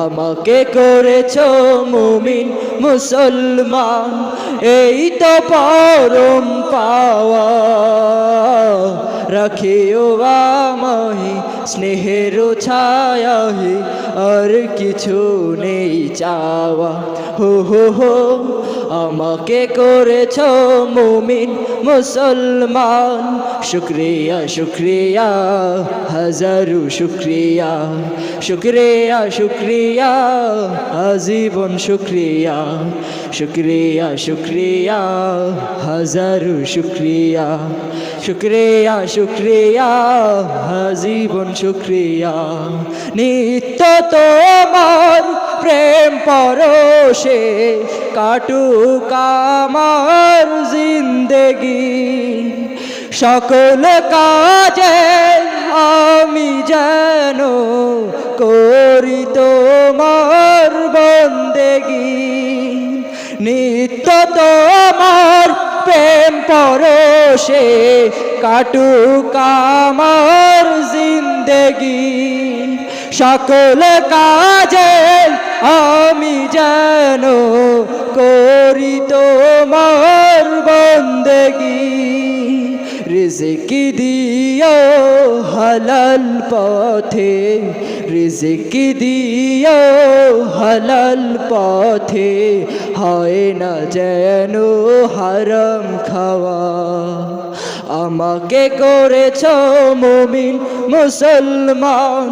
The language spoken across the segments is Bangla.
আমাকে করেছ মুমিন মুসলমান এই তো পরম পাওয়া। রাখিও আমাহি স্নেহের ছায়াহি আর কিছু নেই চাওয়া। হো হো হো, আমাকে করেছ মুমিন, মুসলমান। শুক্রিয়া শুক্রিয়া, হাজারু শুক্রিয়া। শুক্রিয়া শুক্রিয়া আজীবন শুক্রিয়া শুক্রিয়া শুক্রিয়া, হাজারু শুক্রিয়া শুক্রিয়া শুক্রিয়া আজীবন শুক্রিয়া। নিত্য তোমার প্রেম পরশে কাটুক আমার জিন্দেগি। সকল কাজে আমি যেন নিত্য তোমার প্রেম পরশে কাটুক আমার জিন্দেগি। সকল কাজে আমি জানো করি তোমার বন্দেগি। রিজিকি দিও হালাল পথে, রিজিকি দিও হালাল পথে, হয় না যেন হারাম খাওয়া। আমাকে করেছ মুমিন মুসলমান,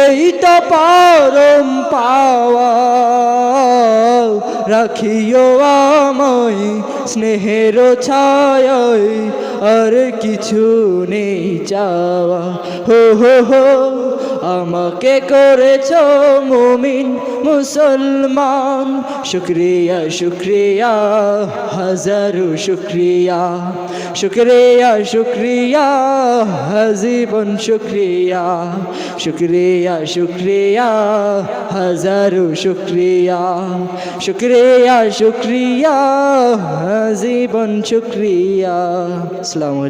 এই তো পারম পাওয়া। রাখিও আমায় স্নেহের ছায় আর কিছু নেই চাওয়া। হো হো হো আমাকে করেছ মুমিন মুসলমান। শুক্রিয়া শুক্রিয়া, হাজারো শুক্রিয়া। শুক্রিয়া শুক্রিয়া হাজীবন শুক্রিয়া। শুক্রিয়া শুক্রিয়া, হাজারো শুক্রিয়া। শুক্রিয়া শুক্রিয়া জীবন শুক্রিয়া। আসসালামু